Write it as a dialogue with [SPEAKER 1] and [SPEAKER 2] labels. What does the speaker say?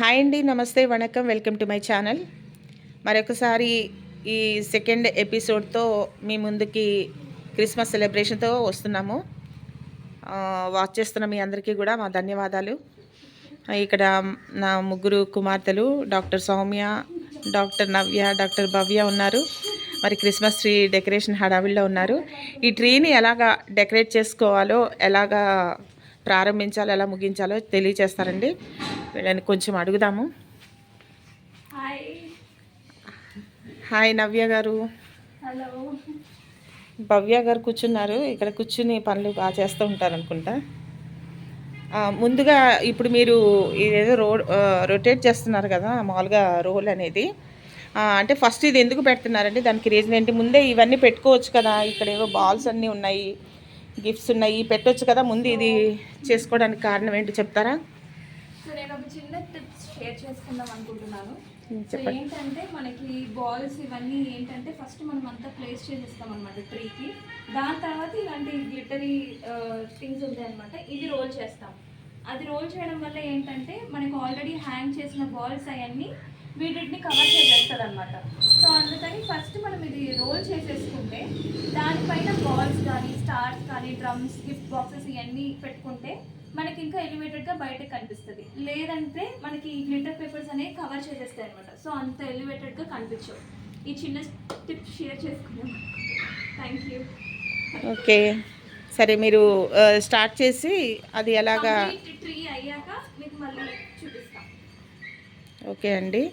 [SPEAKER 1] Hi అండి నమస్తే వణకం వెల్కమ్ టు మై ఛానల్. మరొకసారి ఈ సెకండ్ ఎపిసోడ్తో మీ ముందుకి క్రిస్మస్ సెలబ్రేషన్తో వస్తున్నాము. వాచ్ చేస్తున్న మీ అందరికీ కూడా మా ధన్యవాదాలు. ఇక్కడ నా ముగ్గురు కుమార్తెలు doctor Soumya doctor Navya doctor Bhavya ఉన్నారు. మరి క్రిస్మస్ ట్రీ డెకరేషన్ హడావిడిలో ఉన్నారు. ఈ ట్రీని ఎలాగా డెకరేట్ చేసుకోవాలో ఎలాగా ప్రారంభించాలో ఎలా ముగించాలో తెలియచేస్తారండి. వీళ్ళని కొంచెం అడుగుదాము.
[SPEAKER 2] హాయ్.
[SPEAKER 1] నవ్య గారు.
[SPEAKER 2] హలో.
[SPEAKER 1] భవ్య గారు కూర్చున్నారు. ఇక్కడ కూర్చుని పనులు బాగా చేస్తూ ఉంటారు అనుకుంటా. ముందుగా ఇప్పుడు మీరు ఇదేదో రో రొటేట్ చేస్తున్నారు కదా మామూలుగా రోల్ అనేది. అంటే ఫస్ట్ ఇది ఎందుకు పెడుతున్నారండి? దానికి రీజన్ ఏంటి? ముందే ఇవన్నీ పెట్టుకోవచ్చు కదా. ఇక్కడ ఏవో బాల్స్ అన్నీ ఉన్నాయి. గిఫ్ట్స్ ఉన్నాయి. పెట్టొచ్చు కదా. ముందు ఇది చేసుకోవడానికి కారణం ఏంటి చెప్తారా?
[SPEAKER 2] సో నేను ఒక చిన్న టిప్స్ షేర్ చేసుకుందాం అనుకుంటున్నాను. సో ఏంటంటే మనకి బాల్స్ ఇవన్నీ ఏంటంటే ఫస్ట్ మనం అంతా ప్లేస్ చేసేస్తాం అనమాట ట్రీకి దాని తర్వాత ఇలాంటి గ్లిటరీ థింగ్స్ ఉంటాయి అనమాట ఇది రోల్ చేస్తాం. అది రోల్ చేయడం వల్ల ఏంటంటే మనకి ఆల్రెడీ హ్యాంగ్ చేసిన బాల్స్ అవన్నీ వీటిని కవర్ చేసేస్తుంది అనమాట సో అందుకని ఫస్ట్ మనం ఇది రోల్ చేసేసుకుంటే దానిపైన బాల్స్ కానీ స్టార్స్ కానీ డ్రమ్స్ గిఫ్ట్ బాక్సెస్ ఇవన్నీ పెట్టుకుంటే మనకి ఇంకా ఎలివేటెడ్గా బయటకు కనిపిస్తుంది. లేదంటే మనకి ఈ గ్లిటర్ పేపర్స్ అనేవి కవర్ చేసేస్తాయి అనమాట సో అంత ఎలివేటెడ్గా కనిపించవు. ఈ చిన్న టిప్ షేర్ చేసుకున్నాం థ్యాంక్ యూ
[SPEAKER 1] ఓకే. సరే మీరు స్టార్ట్ చేసి అది ఎలాగా
[SPEAKER 2] ట్రీ అయ్యాక మీకు మళ్ళీ చూపిస్తాం.
[SPEAKER 1] ఓకే అండి.